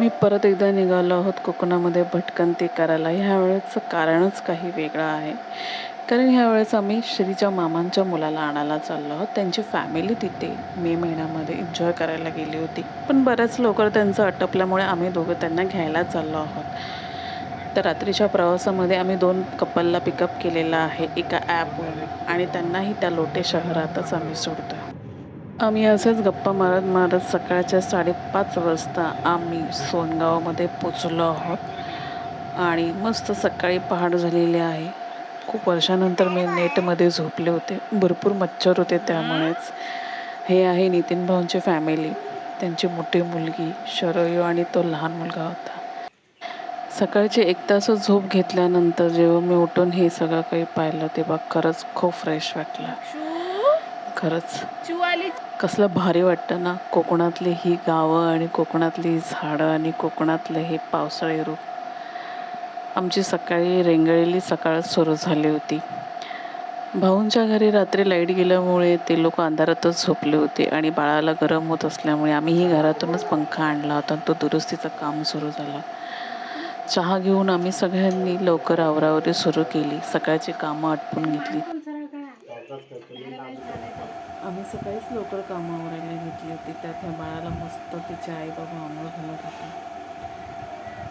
आम्ही परत एकदा निघालो आहोत कोकणामध्ये भटकंती करायला. ह्या वेळेचं कारणच काही वेगळं आहे. कारण ह्यावेळेस आम्ही श्रीच्या मामांच्या मुलाला आणायला चाललो आहोत. त्यांची फॅमिली तिथे मे महिन्यामध्ये एन्जॉय करायला गेली होती. पण बऱ्याच लवकर त्यांचं आटपल्यामुळे आम्ही दोघं त्यांना घ्यायला चाललो आहोत. तर रात्रीच्या प्रवासामध्ये आम्ही दोन कपलला पिकअप केलेलं आहे. एका ॲपवर आणि त्यांनाही त्या लोटे शहरातच आम्ही सोडतो आम्ही असेच गप्पा मारत मारत सकाळच्या साडेपाच वाजता आम्ही सोनगावमध्ये पोचलो आहोत. आणि मस्त सकाळी पहाट झालेली आहे. खूप वर्षानंतर मी नेटमध्ये झोपले होते. भरपूर मच्छर होते त्यामुळेच. हे आहे नितीन भाऊंची फॅमिली. त्यांची मोठी मुलगी शरयू आणि तो लहान मुलगा होता. सकाळची एक तास झोप घेतल्यानंतर जेव्हा मी उठून हे सगळं काही पाहिलं तेव्हा खरंच खूप फ्रेश वाटलं. खरंच. कसलं भारी वाटतं ना कोकणातली ही गावं आणि कोकणातली झाडं आणि कोकणातलं हे पावसाळी रूप. आमची सकाळी रेंगळलेली सकाळ सुरू झाली होती. भाऊंच्या घरी रात्री लाइट गेल्यामुळे ते लोक अंधारातच झोपले होते आणि बाळाला गरम होत असल्यामुळे आम्हीही घरातूनच पंखा आणला होता तो दुरुस्तीचं काम सुरू झालं. चहा घेऊन आम्ही सगळ्यांनी लवकर आवरावरी सुरू केली. सकाळची कामं आटपून घेतली. आम्ही सकाळीच लवकर कामं आवरायला घेतली होती. त्यात ह्या बाळाला मस्त तिचे आई बाबा आंघोळ घालत होते.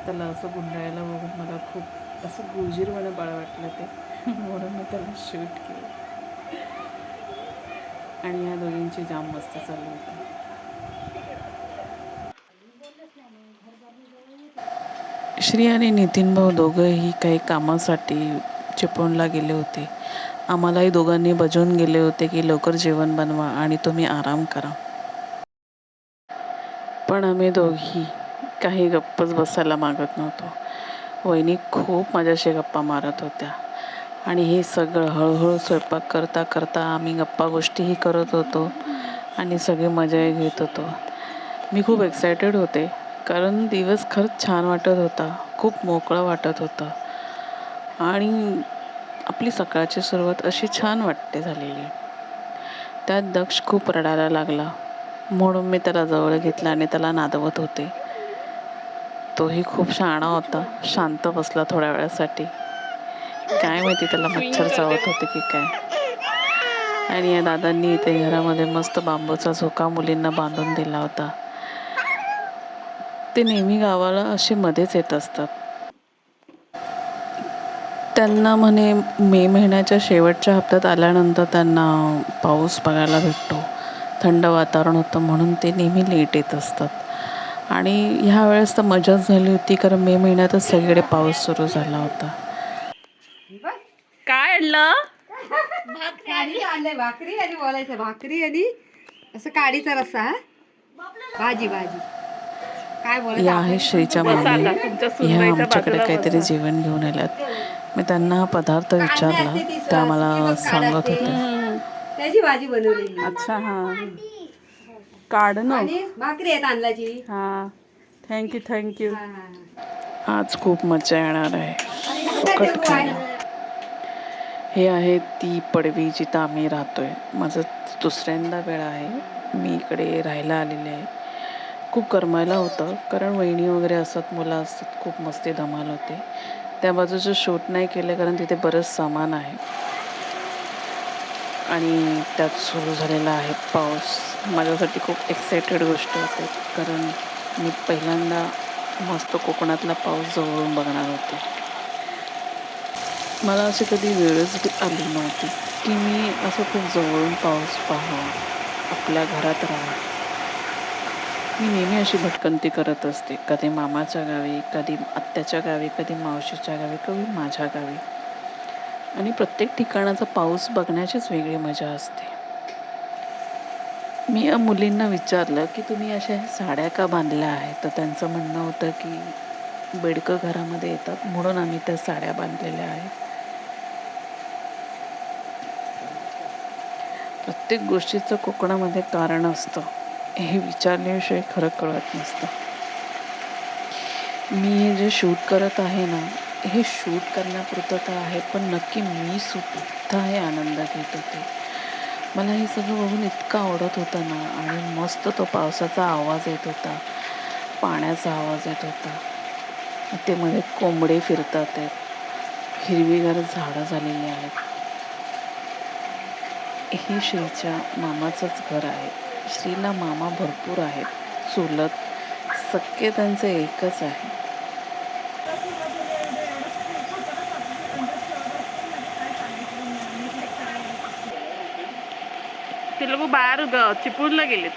त्याला असं गुंडाळायला बघून मला खूप असं गुळजीरवाणं बाळ वाटलं ते. म्हणून मी त्याला शूट केलं. आणि ह्या दोघींची जाम मस्त चालू होती. श्री आणि नितीन भाऊ दोघंही काही कामासाठी चिपळूणला गेले होते. आम्हालाही दोघांनी बजवून गेले होते की लवकर जेवण बनवा आणि तुम्ही आराम करा. पण आम्ही दोघी काही गप्पच बसायला मागत नव्हतो. वहिनी खूप माझ्याशी गप्पा मारत होत्या. आणि हे सगळं हळूहळू स्वयंपाक करता करता आम्ही गप्पा गोष्टीही करत होतो आणि सगळी मजाही घेत होतो. मी खूप एक्सायटेड होते कारण दिवस खरंच छान वाटत होता. खूप मोकळं वाटत होतं. आणि आपली सकाळची सुरुवात अशी छान वाटते झालेली. त्यात दक्ष खूप रडायला लागला. म्हणून मी त्याला जवळ घेतला आणि त्याला नादवत होते. तोही खूप शहाणा होता. शांत बसला थोड्या वेळासाठी. काय माहिती त्याला मच्छर चावत होते की काय. आणि या दादांनी इथे घरामध्ये मस्त बांबूचा झोका मुलींना बांधून दिला होता. ते नेहमी गावाला असे मध्येच येत असतात. त्यांना म्हणे मे महिन्याच्या शेवटच्या हप्त्यात आल्यानंतर त्यांना पाऊस बघायला भेटतो. थंड वातावरण होतं म्हणून ते नेहमी लेट येत असतात. आणि ह्या वेळेस तर मजाच झाली होती कारण मे महिन्यातच सगळीकडे पाऊस सुरू झाला होता. काय आणलं? भाकरी आणि बोलायचं भाकरी आणि असं काडीचा रस्सा हा? भाजी भाजी. काय आहे श्रीच्या मामी ह्या आमच्याकडे काहीतरी जेवण घेऊन आल्यात. मी त्यांना हा पदार्थ विचारला त्या मला सांगत होत्या. त्याची भाजी बनवलेली. अच्छा हा. काढ आणि भाकरी हा. थँक्यू थँक्यू हा, हा, हा. आज खूप मजा येणार आहे. आणि सुकट ते खायला. हे आहे ती पडवी जिथं आम्ही राहतोय. माझं दुसऱ्यांदा वेळ आहे. मी इकडे राहायला आलेले आहे. खूप करमायला होतं कारण वहिनी वगैरे असतात मुलं असतात खूप मस्ती धमाल होते. त्या बाजूचं शूट नाही केलं कारण तिथे बरंच सामान आहे. आणि त्यात सुरू झालेला आहे पाऊस. माझ्यासाठी खूप एक्सायटेड गोष्ट होते. कारण मी पहिल्यांदा मस्त कोकणातला पाऊस जवळून बघणार होते. मला अशी कधी वेळच आली नव्हती की मी असं खूप जवळून पाऊस पाहावा. आपल्या घरात राहा मी नेहमी अशी भटकंती करत असते. कधी मामाच्या गावी कधी आत्याच्या गावी कधी मावशीच्या गावी कधी माझ्या गावी. आणि प्रत्येक ठिकाणाचा पाऊस बघण्याचीच वेगळी मजा असते. मी या मुलींना विचारलं की तुम्ही अशा साड्या का बांधल्या आहेत? तर त्यांचं म्हणणं होतं की बेडकं घरामध्ये येतात म्हणून आम्ही त्या साड्या बांधलेल्या आहेत. प्रत्येक गोष्टीचं कोकणामध्ये कारण असतं. हे विचारण्याविषयी खरं कळत नसतं. मी हे जे शूट करत आहे ना हे शूट करण्यापुरतं तर आहे पण नक्की मी सुद्धा हे आनंद घेत होते. मला हे सगळं बघून इतकं आवडत होतं ना आणि मस्त तो पावसाचा आवाज येत होता पाण्याचा आवाज येत होता. ते मध्ये कोंबडे फिरतात आहेत हिरवीगार झाडं झालेली आहेत. हे श्रीच्या मामाचंच घर आहे. श्रीला मामा भरपूर आहेत. चुलत सख्खे त्यांचे एकच आहे. ते लोक बाहेर चिपळूणला गेलेत.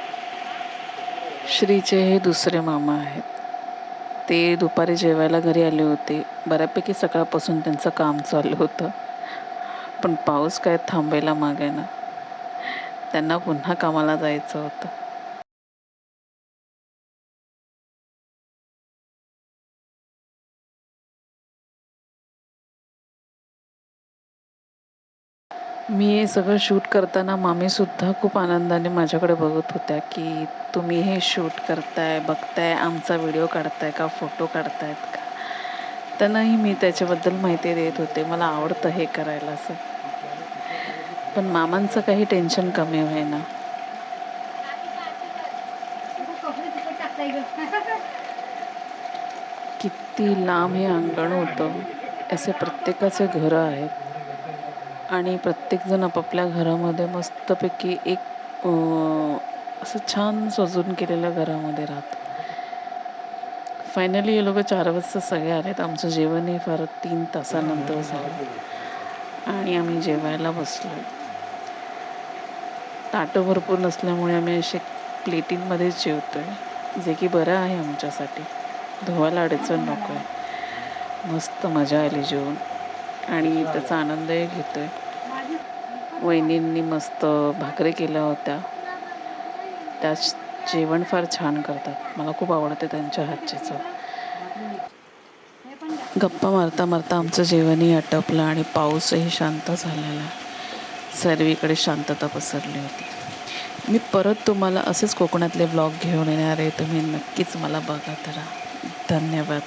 श्रीचे हे दुसरे मामा आहेत. ते दुपारी जेवायला घरी आले होते. बऱ्यापैकी सकाळपासून त्यांचं काम चालू होतं. पण पाऊस काय थांबायला मागे ना त्यांना पुन्हा कामाला जायचं होतं. मी हे सगळं शूट करताना मामीसुद्धा खूप आनंदाने माझ्याकडे बघत होत्या की तुम्ही हे शूट करताय बघताय आमचा व्हिडिओ काढताय का फोटो काढतायत का? त्यांनाही मी त्याच्याबद्दल माहिती देत होते. मला आवडतं हे करायला असं. पण मामांचं काही टेन्शन कमी होईना. किती लांब हे अंगण होतं. असे प्रत्येकाचे घरं आहेत. आणि प्रत्येकजण आपापल्या घरामध्ये मस्तपैकी एक असं छान सजून केलेल्या घरामध्ये राहतं. फायनली हे लोक चार वाजता सगळे आलेत. आमचं जेवणही फार तीन तासानंतर झालं. आणि आम्ही जेवायला बसलो. ताटं भरपूर नसल्यामुळे आम्ही असे प्लेटींमध्येच आहे जे की बरं आहे आमच्यासाठी. धुवायला अडचण नको आहे मस्त मजा आली जेवून. आणि त्याचा आनंदही घेतो आहे वहिनींनी मस्त भाकरी केल्या होत्या. त्या जेवण फार छान करतात. मला खूप आवडते त्यांच्या हातची चव गप्पा मारता मारता आमचं जेवणही आटपलं आणि पाऊसही शांत झालेला. सर्वीकडे शांतता पसरली होती. मी परत तुम्हाला असेच कोकणातले ब्लॉग घेऊन येणार आहे. तुम्ही नक्कीच मला बघत राहा धन्यवाद.